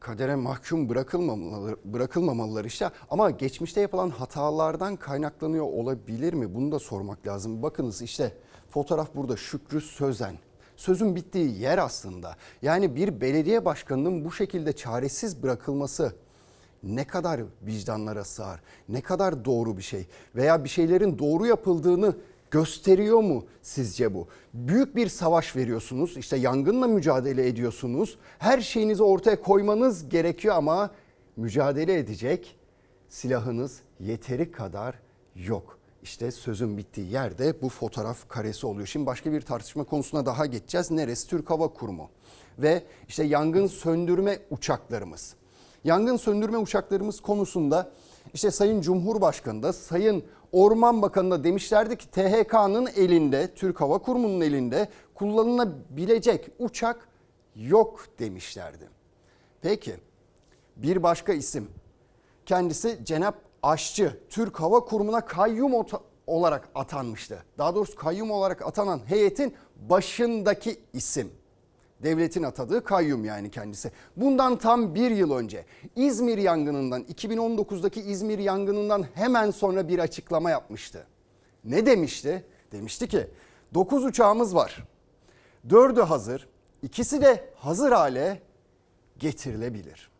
kadere mahkum bırakılmamalı, bırakılmamalılar işte. Ama geçmişte yapılan hatalardan kaynaklanıyor olabilir mi? Bunu da sormak lazım. Bakınız işte fotoğraf burada Şükrü Sözen. Sözün bittiği yer aslında. Yani bir belediye başkanının bu şekilde çaresiz bırakılması ne kadar vicdanlara sığar, ne kadar doğru bir şey veya bir şeylerin doğru yapıldığını gösteriyor mu sizce bu? Büyük bir savaş veriyorsunuz, işte yangınla mücadele ediyorsunuz. Her şeyinizi ortaya koymanız gerekiyor ama mücadele edecek silahınız yeteri kadar yok. İşte sözün bittiği yerde bu fotoğraf karesi oluyor. Şimdi başka bir tartışma konusuna daha geçeceğiz. Neresi? Türk Hava Kurumu ve işte yangın söndürme uçaklarımız. Yangın söndürme uçaklarımız konusunda işte Sayın Cumhurbaşkanı da Sayın Orman Bakanı da demişlerdi ki THK'nın elinde, Türk Hava Kurumu'nun elinde kullanılabilecek uçak yok demişlerdi. Peki bir başka isim kendisi Cenap Aşçı Türk Hava Kurumu'na kayyum olarak atanmıştı. Daha doğrusu kayyum olarak atanan heyetin başındaki isim. Devletin atadığı kayyum yani kendisi. Bundan tam bir yıl önce İzmir yangınından 2019'daki İzmir yangınından hemen sonra bir açıklama yapmıştı. Ne demişti? Demişti ki 9 uçağımız var. 4'ü hazır. ikisi de hazır hale getirilebilir.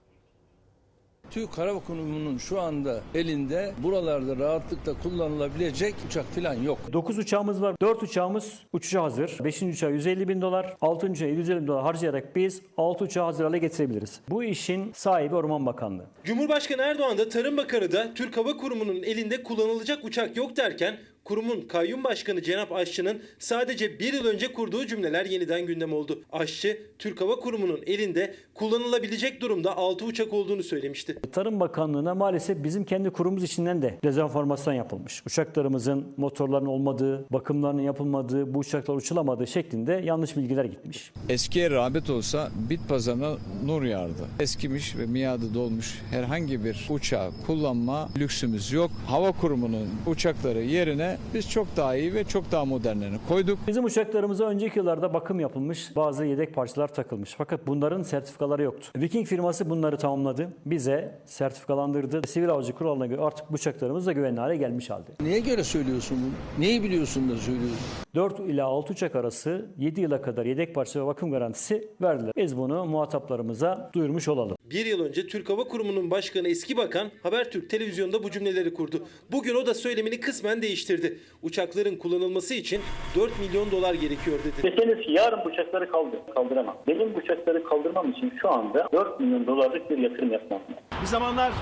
Türk Hava Kurumu'nun şu anda elinde buralarda rahatlıkla kullanılabilecek uçak falan yok. 9 uçağımız var. 4 uçağımız uçuşa hazır. 5. uçağı 150 bin dolar. 6. uçağı 750 bin dolar harcayarak biz 6 uçağı hazır hale getirebiliriz. Bu işin sahibi Orman Bakanlığı. Cumhurbaşkanı Erdoğan da Tarım Bakanı da Türk Hava Kurumu'nun elinde kullanılacak uçak yok derken kurumun kayyum başkanı Cenap Aşçı'nın sadece bir yıl önce kurduğu cümleler yeniden gündem oldu. Aşçı, Türk Hava Kurumu'nun elinde kullanılabilecek durumda 6 uçak olduğunu söylemişti. Tarım Bakanlığı'na maalesef bizim kendi kurumumuz içinden de dezenformasyon yapılmış. Uçaklarımızın motorlarının olmadığı, bakımlarının yapılmadığı, bu uçaklar uçulamadığı şeklinde yanlış bilgiler gitmiş. Eskiye rağbet olsa bit pazarına nur yağardı. Eskimiş ve miadı dolmuş herhangi bir uçağı kullanma lüksümüz yok. Hava Kurumu'nun uçakları yerine biz çok daha iyi ve çok daha modernlerini koyduk. Bizim uçaklarımıza önceki yıllarda bakım yapılmış, bazı yedek parçalar takılmış. Fakat bunların sertifikaları yoktu. Viking firması bunları tamamladı. Bize sertifikalandırdı. Sivil Havacı Kuralına göre artık uçaklarımız da güvenli hale gelmiş halde. Neye göre söylüyorsun bunu? Neyi biliyorsun da söylüyorsun? 4 ila 6 uçak arası 7 yıla kadar yedek parça ve bakım garantisi verdiler. Biz bunu muhataplarımıza duyurmuş olalım. Bir yıl önce Türk Hava Kurumu'nun başkanı eski bakan Habertürk televizyonda bu cümleleri kurdu. Bugün o da söylemini kısmen değiştirdi. Uçakların kullanılması için 4 milyon dolar gerekiyor dedi. Deseniz ki yarın bu uçakları kaldır, kaldıramam. Benim bu uçakları kaldırmam için şu anda 4 milyon dolarlık bir yatırım yapmam lazım. Bir zamanlar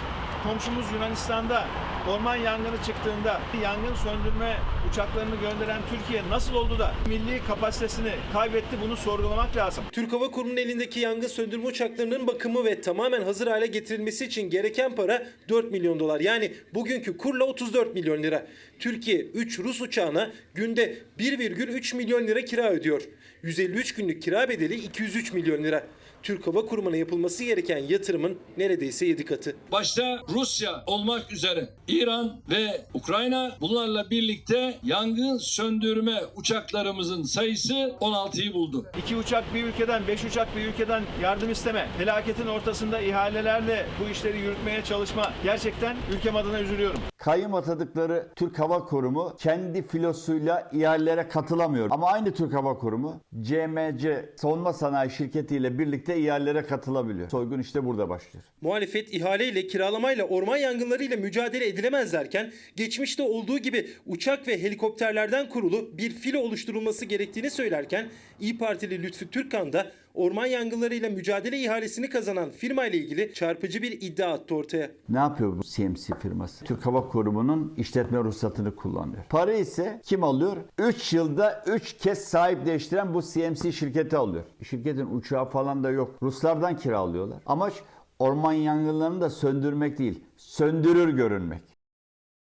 komşumuz Yunanistan'da orman yangını çıktığında yangın söndürme uçaklarını gönderen Türkiye nasıl oldu da milli kapasitesini kaybetti bunu sorgulamak lazım. Türk Hava Kurumu'nun elindeki yangın söndürme uçaklarının bakımı ve tamamen hazır hale getirilmesi için gereken para 4 milyon dolar. Yani bugünkü kurla 34 milyon lira. Türkiye 3 Rus uçağına günde 1,3 milyon lira kira ödüyor. 153 günlük kira bedeli 203 milyon lira. Türk Hava Kurumu'na yapılması gereken yatırımın neredeyse 7 katı. Başta Rusya olmak üzere İran ve Ukrayna bunlarla birlikte yangın söndürme uçaklarımızın sayısı 16'yı buldu. İki uçak bir ülkeden, beş uçak bir ülkeden yardım isteme, felaketin ortasında ihalelerle bu işleri yürütmeye çalışma gerçekten ülkem adına üzülüyorum. Kayyum atadıkları Türk Hava Kurumu kendi filosuyla ihalelere katılamıyor. Ama aynı Türk Hava Kurumu CMC Savunma Sanayi Şirketi ile birlikte ihalelere katılabiliyor. Soygun işte burada başlıyor. Muhalefet ihaleyle, kiralamayla, orman yangınlarıyla mücadele edilemez derken geçmişte olduğu gibi uçak ve helikopterlerden kurulu bir filo oluşturulması gerektiğini söylerken İyi Partili Lütfü Türkkan da orman yangınlarıyla mücadele ihalesini kazanan firma ile ilgili çarpıcı bir iddia attı ortaya. Ne yapıyor bu CMC firması? Türk Hava Kurumu'nun işletme ruhsatını kullanıyor. Para ise kim alıyor? 3 yılda 3 kez sahip değiştiren bu CMC şirketi alıyor. Şirketin uçağı falan da yok. Ruslardan kiralıyorlar. Amaç orman yangınlarını da söndürmek değil, söndürür görünmek.